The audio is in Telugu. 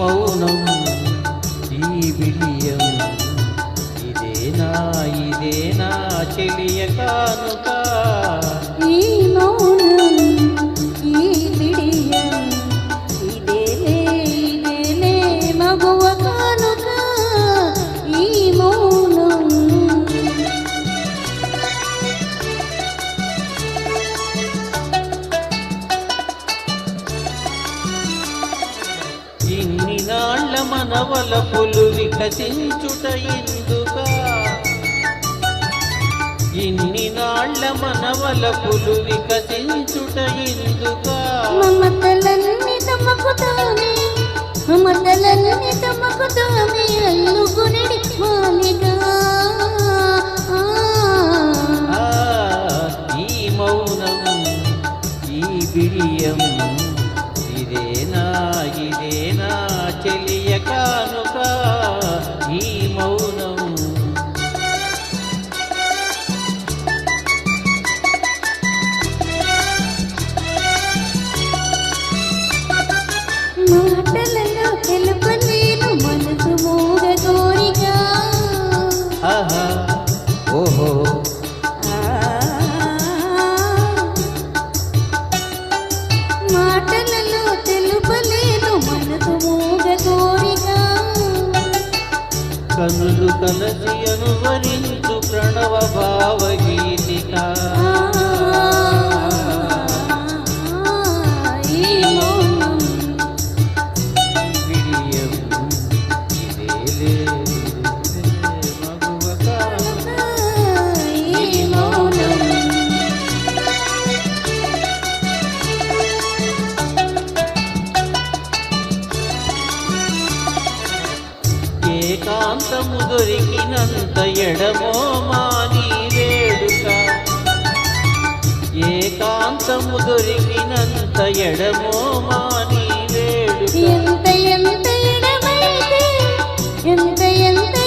మౌనం ఈ విడియం ఇదేనా ఇదేనా చెలియ కానుకా మనవల పులు వికసించుట ఎందుకా ఇన్ని నాళ్ళ మనవల పులు వికసించుట ఎందుకా మమతలన్నీ తమకు తానే మమతలన్నీ తమకు తానే అల్లుకునిడి మాలిగా. ఆ, ఈ మౌనం ఈ బిడియం ఇదేనా ఇదేనా చెలియ కానుక ఈ మౌనం. మాటలలో తెలుపు కనులు కలసి అనువరించు ప్రణవ భావగీతిక. ఏకాంతము దొరికినంత ఎడమో మాని వేడుక. ఏకాంతము దొరికినంత ఎడమో మాని వేడుక. ఎంత ఎంత ఎడమైతే ఎంత ఎంత